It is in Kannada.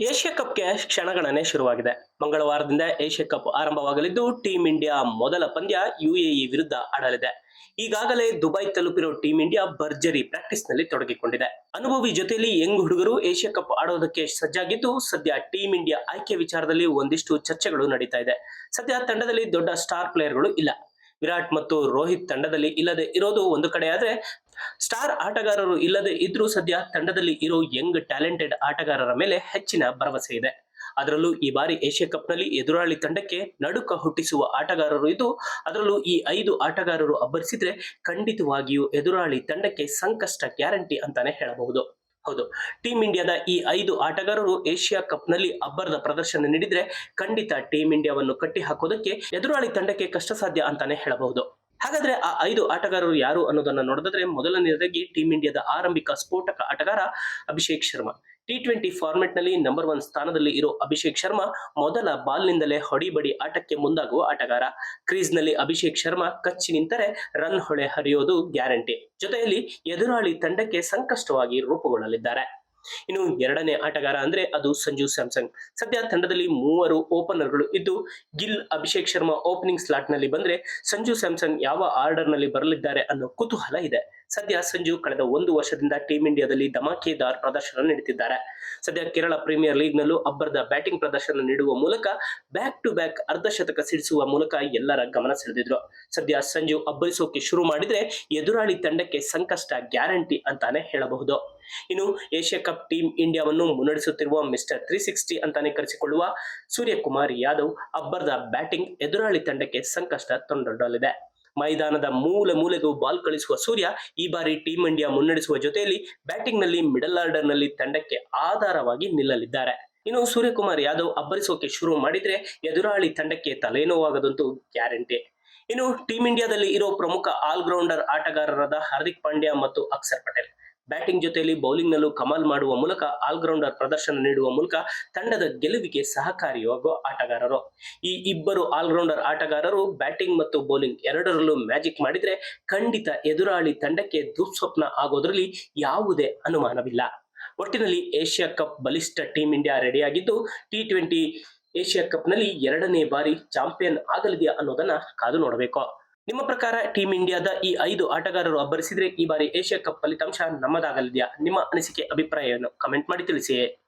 ಏಷ್ಯಾ ಕಪ್ಗೆ ಕ್ಷಣಗಣನೆ ಶುರುವಾಗಿದೆ. ಮಂಗಳವಾರದಿಂದ ಏಷ್ಯಾ ಕಪ್ ಆರಂಭವಾಗಲಿದ್ದು ಟೀಂ ಇಂಡಿಯಾ ಮೊದಲ ಪಂದ್ಯ ಯುಎಇ ವಿರುದ್ಧ ಆಡಲಿದೆ. ಈಗಾಗಲೇ ದುಬೈ ತಲುಪಿರೋ ಟೀಂ ಇಂಡಿಯಾ ಭರ್ಜರಿ ಪ್ರಾಕ್ಟೀಸ್ನಲ್ಲಿ ತೊಡಗಿಕೊಂಡಿದೆ. ಅನುಭವಿ ಜೊತೆಯಲ್ಲಿ ಯಂಗ್ ಹುಡುಗರು ಏಷ್ಯಾ ಕಪ್ ಆಡೋದಕ್ಕೆ ಸಜ್ಜಾಗಿದ್ದು, ಸದ್ಯ ಟೀಂ ಇಂಡಿಯಾ ಆಯ್ಕೆ ವಿಚಾರದಲ್ಲಿ ಒಂದಿಷ್ಟು ಚರ್ಚೆಗಳು ನಡೀತಾ ಇದೆ. ಸದ್ಯ ತಂಡದಲ್ಲಿ ದೊಡ್ಡ ಸ್ಟಾರ್ ಪ್ಲೇಯರ್ಗಳು ಇಲ್ಲ. ವಿರಾಟ್ ಮತ್ತು ರೋಹಿತ್ ತಂಡದಲ್ಲಿ ಇಲ್ಲದೆ ಇರೋದು ಒಂದು ಕಡೆ. ಆದ್ರೆ ಸ್ಟಾರ್ ಆಟಗಾರರು ಇಲ್ಲದೆ ಇದ್ರೂ ಸದ್ಯ ತಂಡದಲ್ಲಿ ಇರೋ ಯಂಗ್ ಟ್ಯಾಲೆಂಟೆಡ್ ಆಟಗಾರರ ಮೇಲೆ ಹೆಚ್ಚಿನ ಭರವಸೆ ಇದೆ. ಅದರಲ್ಲೂ ಈ ಬಾರಿ ಏಷ್ಯಾ ಕಪ್ನಲ್ಲಿ ಎದುರಾಳಿ ತಂಡಕ್ಕೆ ನಡುಕ ಹುಟ್ಟಿಸುವ ಆಟಗಾರರು ಇದ್ದು, ಅದರಲ್ಲೂ ಈ ಐದು ಆಟಗಾರರು ಅಬ್ಬರಿಸಿದ್ರೆ ಖಂಡಿತವಾಗಿಯೂ ಎದುರಾಳಿ ತಂಡಕ್ಕೆ ಸಂಕಷ್ಟ ಗ್ಯಾರಂಟಿ ಅಂತಾನೆ ಹೇಳಬಹುದು. ಹೌದು. ಟೀಂ ಇಂಡಿಯಾದ ಈ ಐದು ಆಟಗಾರರು ಏಷ್ಯಾ ಕಪ್ನಲ್ಲಿ ಅಬ್ಬರದ ಪ್ರದರ್ಶನ ನೀಡಿದ್ರೆ ಖಂಡಿತ ಟೀಂ ಇಂಡಿಯಾವನ್ನು ಕಟ್ಟಿ ಹಾಕೋದಕ್ಕೆ ಎದುರಾಳಿ ತಂಡಕ್ಕೆ ಕಷ್ಟ ಸಾಧ್ಯ ಅಂತಾನೆ ಹೇಳಬಹುದು. ಹಾಗಾದ್ರೆ ಆ ಐದು ಆಟಗಾರರು ಯಾರು ಅನ್ನೋದನ್ನ ನೋಡಿದ್ರೆ ಮೊದಲನೆಯದಾಗಿ ಟೀಂ ಇಂಡಿಯಾದ ಆರಂಭಿಕ ಸ್ಫೋಟಕ ಆಟಗಾರ ಅಭಿಷೇಕ್ ಶರ್ಮಾ. ಟಿ ಟ್ವೆಂಟಿ ಫಾರ್ಮೆಟ್ನಲ್ಲಿ ನಂಬರ್ ಒನ್ ಸ್ಥಾನದಲ್ಲಿ ಇರೋ ಅಭಿಷೇಕ್ ಶರ್ಮಾ ಮೊದಲ ಬಾಲ್ನಿಂದಲೇ ಹೊಡಿಬಡಿ ಆಟಕ್ಕೆ ಮುಂದಾಗುವ ಆಟಗಾರ. ಕ್ರೀಸ್ನಲ್ಲಿ ಅಭಿಷೇಕ್ ಶರ್ಮಾ ಕಚ್ಚಿ ನಿಂತರೆ ರನ್ ಹೊಳೆ ಹರಿಯೋದು ಗ್ಯಾರಂಟಿ ಜೊತೆಯಲ್ಲಿ ಎದುರಾಳಿ ತಂಡಕ್ಕೆ ಸಂಕಷ್ಟವಾಗಿ ರೂಪುಗೊಳ್ಳಲಿದ್ದಾರೆ. ಇನ್ನು ಎರಡನೇ ಆಟಗಾರ ಅಂದ್ರೆ ಅದು ಸಂಜು ಸ್ಯಾಮ್ಸಂಗ್. ಸದ್ಯ ತಂಡದಲ್ಲಿ ಮೂವರು ಓಪನರ್ಗಳು ಇದ್ದು, ಗಿಲ್ ಅಭಿಷೇಕ್ ಶರ್ಮಾ ಓಪನಿಂಗ್ ಸ್ಲಾಟ್ನಲ್ಲಿ ಬಂದ್ರೆ ಸಂಜು ಸ್ಯಾಮ್ಸಂಗ್ ಯಾವ ಆರ್ಡರ್ನಲ್ಲಿ ಬರಲಿದ್ದಾರೆ ಅನ್ನೋ ಕುತೂಹಲ ಇದೆ. ಸದ್ಯ ಸಂಜು ಕಳೆದ ಒಂದು ವರ್ಷದಿಂದ ಟೀಂ ಇಂಡಿಯಾದಲ್ಲಿ ಧಮಾಕೆದಾರ್ ಪ್ರದರ್ಶನ ನೀಡುತ್ತಿದ್ದಾರೆ. ಸದ್ಯ ಕೇರಳ ಪ್ರೀಮಿಯರ್ ಲೀಗ್ ನಲ್ಲೂ ಅಬ್ಬರದ ಬ್ಯಾಟಿಂಗ್ ಪ್ರದರ್ಶನ ನೀಡುವ ಮೂಲಕ ಬ್ಯಾಕ್ ಟು ಬ್ಯಾಕ್ ಅರ್ಧಶತಕ ಸಿಡಿಸುವ ಮೂಲಕ ಎಲ್ಲರ ಗಮನ ಸೆಳೆದಿದ್ರು. ಸದ್ಯ ಸಂಜು ಅಬ್ಬರಿಸೋಕೆ ಶುರು ಮಾಡಿದ್ರೆ ಎದುರಾಳಿ ತಂಡಕ್ಕೆ ಸಂಕಷ್ಟ ಗ್ಯಾರಂಟಿ ಅಂತಾನೆ ಹೇಳಬಹುದು. ಇನ್ನು ಏಷ್ಯಾ ಕಪ್ ಟೀಮ್ ಇಂಡಿಯಾವನ್ನು ಮುನ್ನಡೆಸುತ್ತಿರುವ ಮಿಸ್ಟರ್ ತ್ರೀ ಸಿಕ್ಸ್ಟಿ ಅಂತಾನೆ ಕರೆಸಿಕೊಳ್ಳುವ ಸೂರ್ಯಕುಮಾರ್ ಯಾದವ್ ಅಬ್ಬರದ ಬ್ಯಾಟಿಂಗ್ ಎದುರಾಳಿ ತಂಡಕ್ಕೆ ಸಂಕಷ್ಟ ತಂದೊಡ್ಡಲಿದೆ. ಮೈದಾನದ ಮೂಲೆ ಮೂಲೆಗೂ ಬಾಲ್ ಕಳಿಸುವ ಸೂರ್ಯ ಈ ಬಾರಿ ಟೀಂ ಇಂಡಿಯಾ ಮುನ್ನಡೆಸುವ ಜೊತೆಯಲ್ಲಿ ಬ್ಯಾಟಿಂಗ್ನಲ್ಲಿ ಮಿಡಲ್ ಆರ್ಡರ್ನಲ್ಲಿ ತಂಡಕ್ಕೆ ಆಧಾರವಾಗಿ ನಿಲ್ಲಲಿದ್ದಾರೆ. ಇನ್ನು ಸೂರ್ಯಕುಮಾರ್ ಯಾದವ್ ಅಬ್ಬರಿಸೋಕೆ ಶುರು ಮಾಡಿದ್ರೆ ಎದುರಾಳಿ ತಂಡಕ್ಕೆ ತಲೆನೋವಾಗದಂತೂ ಗ್ಯಾರಂಟಿ. ಇನ್ನು ಟೀಂ ಇಂಡಿಯಾದಲ್ಲಿ ಇರೋ ಪ್ರಮುಖ ಆಲ್ರೌಂಡರ್ ಆಟಗಾರರಾದ ಹಾರ್ದಿಕ್ ಪಾಂಡ್ಯ ಮತ್ತು ಅಕ್ಷರ್ ಪಟೇಲ್. ಬ್ಯಾಟಿಂಗ್ ಜೊತೆಯಲ್ಲಿ ಬೌಲಿಂಗ್ ನಲ್ಲೂ ಕಮಾಲ್ ಮಾಡುವ ಮೂಲಕ ಆಲ್ರೌಂಡರ್ ಪ್ರದರ್ಶನ ನೀಡುವ ಮೂಲಕ ತಂಡದ ಗೆಲುವಿಗೆ ಸಹಕಾರಿಯಾಗುವ ಆಟಗಾರರು. ಈ ಇಬ್ಬರು ಆಲ್ರೌಂಡರ್ ಆಟಗಾರರು ಬ್ಯಾಟಿಂಗ್ ಮತ್ತು ಬೌಲಿಂಗ್ ಎರಡರಲ್ಲೂ ಮ್ಯಾಜಿಕ್ ಮಾಡಿದ್ರೆ ಖಂಡಿತ ಎದುರಾಳಿ ತಂಡಕ್ಕೆ ದುಸ್ವಪ್ನ ಆಗೋದ್ರಲ್ಲಿ ಯಾವುದೇ ಅನುಮಾನವಿಲ್ಲ. ಒಟ್ಟಿನಲ್ಲಿ ಏಷ್ಯಾ ಕಪ್ ಬಲಿಷ್ಠ ಟೀಂ ಇಂಡಿಯಾ ರೆಡಿಯಾಗಿದ್ದು, ಟಿ ಟ್ವೆಂಟಿ ಏಷ್ಯಾ ಕಪ್ನಲ್ಲಿ ಎರಡನೇ ಬಾರಿ ಚಾಂಪಿಯನ್ ಆಗಲಿದೆಯಾ ಅನ್ನೋದನ್ನ ಕಾದು ನೋಡಬೇಕು. ನಿಮ್ಮ ಪ್ರಕಾರ ಟೀಮ್ ಇಂಡಿಯಾದ ಈ ಐದು ಆಟಗಾರರು ಅಬ್ಬರಿಸಿದ್ರೆ ಈ ಬಾರಿ ಏಷ್ಯಾ ಕಪ್ ಫಲಿತಾಂಶ ನಮ್ಮದಾಗಲಿದೆಯಾ? ನಿಮ್ಮ ಅನಿಸಿಕೆ, ಅಭಿಪ್ರಾಯವನ್ನು ಕಮೆಂಟ್ ಮಾಡಿ ತಿಳಿಸಿ.